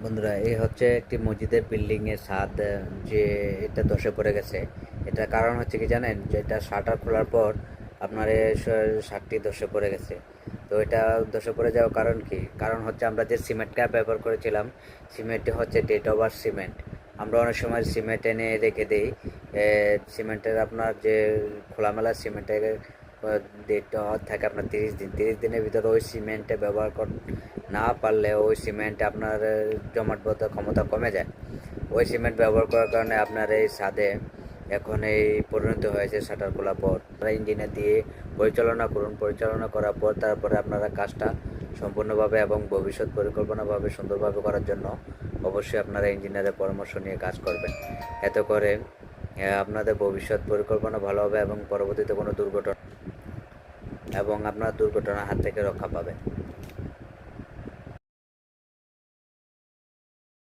বন্ধুরা, এই হচ্ছে একটি মসজিদের বিল্ডিং এর ছাদ যে এটা ধসে পড়ে গেছে। এটা কারণ হচ্ছে কি জানেন? যে এটা শাটার খোলার পর আপনার স- ধসে পড়ে গেছে। তো এটা ধসে পড়ে যাওয়ার কারণ কি? কারণ হচ্ছে আমরা যে সিমেন্টটা ব্যবহার করেছিলাম সিমেন্টটি হচ্ছে ডেট ওভার সিমেন্ট আমরা অনেক সময় সিমেন্ট এনে রেখে দিই। সিমেন্টের আপনার যে খোলামেলা সিমেন্টের ডেট থাকে আপনার তিরিশ দিন তিরিশ দিনের ভিতরে ওই সিমেন্টে ব্যবহার কর না পারলে ওই সিমেন্ট আপনার আহ, জমাট ক্ষমতা কমে যায়। ওই সিমেন্ট ব্যবহার করার কারণে আপনার এই ছাদে এখন এই পরিণত হয়েছে শাটার খোলার পর ইঞ্জিনিয়ার দিয়ে পরিচালনা করুন পরিচালনা করার পর তারপরে আপনারা কাজটা সম্পূর্ণভাবে এবং ভবিষ্যৎ পরিকল্পনাভাবে সুন্দরভাবে করার জন্য অবশ্যই আপনারা ইঞ্জিনিয়ারের পরামর্শ নিয়ে কাজ করবেন। এতে করে আপনাদের ভবিষ্যৎ পরিকল্পনা ভালো হবে এবং পরবর্তীতে কোনো দুর্ঘটনা এবং আপনার দুর্ঘটনার হাত থেকে রক্ষা পাবেন।